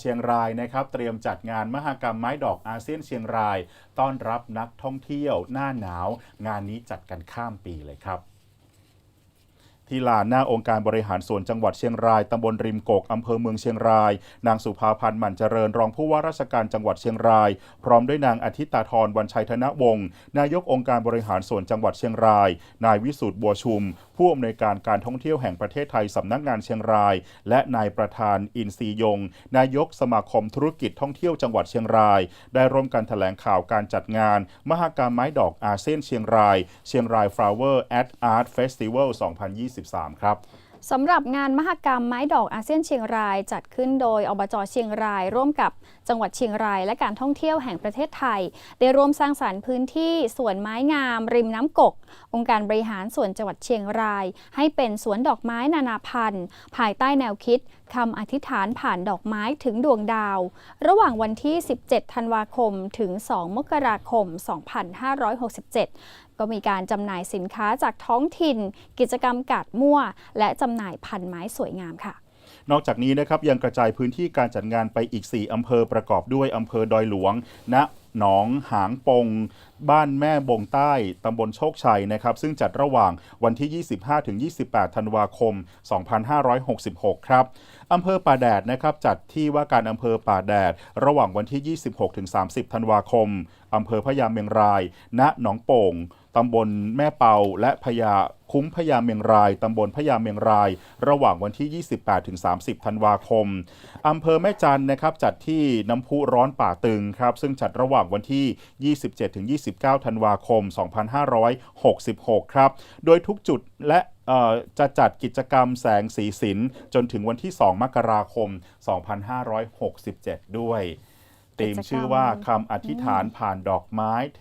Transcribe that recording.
เชียงรายนะครับเตรียมจัดงานมหกรรมไม้ดอกอาเซียนเชียงราย ต้อนรับนักท่องเที่ยวหน้าหนาว งานนี้จัดกันข้ามปีเลยครับ ที่ลานหน้าองค์การบริหารส่วนจังหวัดเชียงราย ตำบลริมกก อำเภอเมืองเชียงราย นางสุภาพันธ์หมั่นเจริญ รองผู้ว่าราชการจังหวัดเชียงราย พร้อมด้วยนางอาทิตาธรวันชัยธนวงศ์ นายกองค์การบริหารส่วนจังหวัดเชียงราย นายวิสุทธ์บัวชุม ผู้อำนวยการการท่องเที่ยวแห่งประเทศไทยสำนักงานเชียงราย และนายประธานอินทรียง นายกสมาคมธุรกิจท่องเที่ยวจังหวัดเชียงราย ได้ร่วมกันแถลงข่าวการจัดงาน มหกรรมไม้ดอกอาเซียนเชียงราย เชียงราย Flower at Art Festival 2023 ครับ สำหรับงานมหกรรมไม้ดอกอาเซียนเชียงรายจัดขึ้นโดยอบจเชียงราย ร่วมกับจังหวัดเชียงรายและการท่องเที่ยวแห่งประเทศไทย ได้ร่วมสร้างสรรค์พื้นที่สวนไม้งาม ริมน้ำกก องค์การบริหารส่วนจังหวัดเชียงราย ให้เป็นสวนดอกไม้นานาพันธุ์ ภายใต้แนวคิดคำอธิษฐานผ่านดอกไม้ถึงดวงดาว ระหว่างวันที่ 17 ธันวาคม ถึง 2 มกราคม 2567 ก็มีการจำหน่ายสินค้าจากท้องถิ่น กิจกรรมกาดมั่ว และจำหน่ายพันไม้สวยงามค่ะ นอกจากนี้นะครับยังกระจายพื้นที่การจัดงานไปอีก 4 อำเภอประกอบด้วยอำเภอดอยหลวงณหนองหางปง บ้านแม่บงใต้ ตำบลโชคชัยนะครับ ซึ่งจัดระหว่างวันที่ 25-28 ธันวาคม 2566 ครับอำเภอป่าแดดนะครับ จัดที่ว่าการอำเภอป่าแดด ระหว่างวันที่ 26-30 ธันวาคมอำเภอพญาเมงราย ณ หนองโป่ง ตำบลแม่เปาและพญา คุ้มพญาเมียงรายตำบลพญาเมียงราย ระหว่างวันที่ 28-30 ธันวาคมอำเภอแม่จันนะครับจัดที่น้ำพุร้อนป่าตึงครับซึ่งจัดระหว่างวันที่ 27-29 ธันวาคม 2566 ครับ โดยทุกจุดและเอ่อจะจัดกิจกรรมแสงสีสินจนถึงวันที่ 2 มกราคม 2567 ด้วยธีมชื่อว่าคำอธิษฐานผ่านดอกไม้